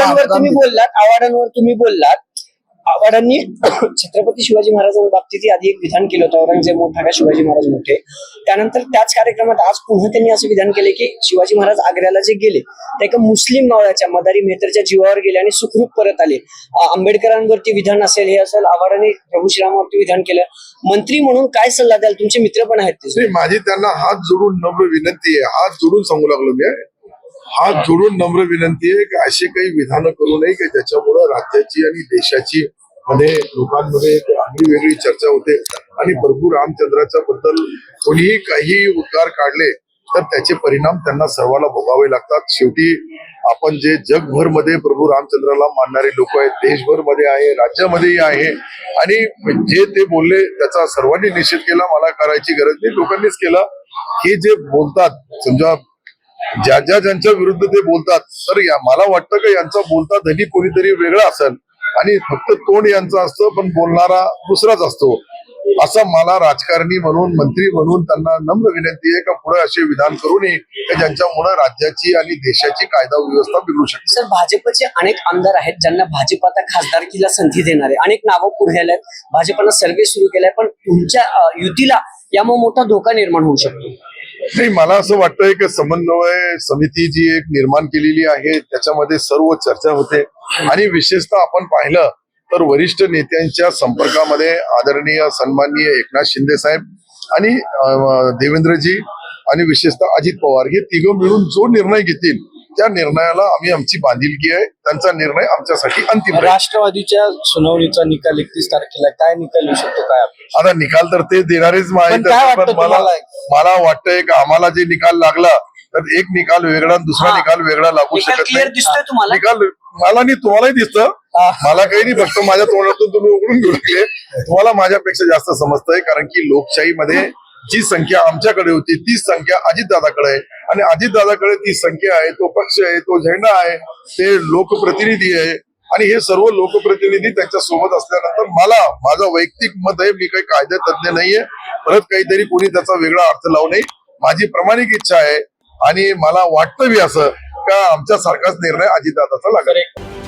आव्हाडांवर हाताने- तुम्ही बोललात आव्हाडांवर तुम्ही बोललात. आव्हाडांनी छत्रपती शिवाजी महाराजांबाबतीत आधी एक विधान केलं होतं औरंगजेब मोठा का शिवाजी महाराज मोठे. त्यानंतर त्याच कार्यक्रमात आज पुन्हा त्यांनी असं विधान केले की शिवाजी महाराज आग्र्याला जे गेले ते एका मुस्लिम मावळ्याच्या मदारी मेहतरच्या जीवावर गेले आणि सुखरूप परत आले. आंबेडकरांवरती विधान असेल हे असेल आव्हाडांनी प्रभू श्रीरामावरती विधान केलं. मंत्री म्हणून काय सल्ला द्याल? तुमचे मित्र पण आहेत माझी त्यांना हात जोडून नम्र विनंती आहे. हात जोडून सांगू लागलो मी हात जोडून नम्र विनंती आहे की असे काही विधानं करू नये की ज्याच्यामुळं राज्याची आणि देशाची मध्ये लोकांमध्ये एक आगळी वेगळी चर्चा होते. आणि प्रभू रामचंद्राच्या बद्दल कोणीही काही उद्गार काढले तर त्याचे परिणाम त्यांना सर्वांना भोगावे लागतात. शेवटी आपण जे जगभरमध्ये प्रभू रामचंद्राला मानणारे लोक आहेत देशभरमध्ये आहे राज्यामध्येही आहे आणि जे ते बोलले त्याचा सर्वांनी निषेध केला मला करायची गरज नाही. लोकांनीच केला. हे जे बोलतात समजा ज्या ज्या ज्यांच्या विरुद्ध ते बोलतात तर मला वाटतं का यांचा बोलता धनी कोणीतरी वेगळा असेल. आणि फक्त तोंड यांचं असतं पण बोलणारा दुसराच असतो. असं मला राजकारणी म्हणून मंत्री म्हणून त्यांना नम्र विनंती आहे का पुढे असे विधान करू नये की ज्यांच्यामुळे राज्याची आणि देशाची कायदा व्यवस्था बिघडू शकते. सर भाजपचे अनेक आमदार आहेत ज्यांना भाजप आता खासदारकीला संधी देणार आहे. अनेक नावं पुढे आले आहेत भाजपनं सुरू केलाय पण तुमच्या युतीला यामुळे मोठा धोका निर्माण होऊ शकतो. नाही मला असं वाटतंय की समन्वय समिती जी एक निर्माण केलेली आहे त्याच्यामध्ये सर्व चर्चा होते. आणि विशेषतः आपण पाहिलं तर वरिष्ठ नेत्यांच्या संपर्कामध्ये आदरणीय सन्माननीय एकनाथ शिंदे साहेब आणि देवेंद्रजी आणि विशेषतः अजित पवार हे तिघं मिळून जो निर्णय घेतील त्या निर्णयाला आम्ही आमची बांधिलकी आहे त्यांचा निर्णय आमच्यासाठी अंतिम राष्ट्रवादीच्या सुनावणीचा निकाल एकतीस तारखेला काय निकाल येऊ शकतो काय? आता निकाल तर ते देणारेच माहीत मला? मला वाटतंय की आम्हाला जे निकाल लागला तर एक निकाल वेगळा आणि दुसरा. निकाल वेगळा लागू शकत नाही दिसतोय तुम्हाला निकाल मला नाही तुम्हालाही दिसतं. मला काही नाही फक्त माझ्या तोंडातून तुम्ही उघडून घेऊ लागले तुम्हाला माझ्यापेक्षा जास्त समजतंय कारण की लोकशाहीमध्ये जी संख्या आमच्याकडे होती तीच संख्या अजितदादाकडे आहे. आणि अजितदादाकडे ती संख्या आहे तो पक्ष आहे तो झेंडा आहे ते लोकप्रतिनिधी आहे. आणि हे सर्व लोकप्रतिनिधी त्यांच्यासोबत असल्यानंतर मला माझा वैयक्तिक मत आहे मी काही कायदे तज्ञ नाहीये. परत काहीतरी कोणी त्याचा वेगळा अर्थ लावू नये. माझी प्रामाणिक इच्छा आहे. आणि मला वाटतं बी असं का आमच्या सारखाच निर्णय अजितदादाचा लागेल.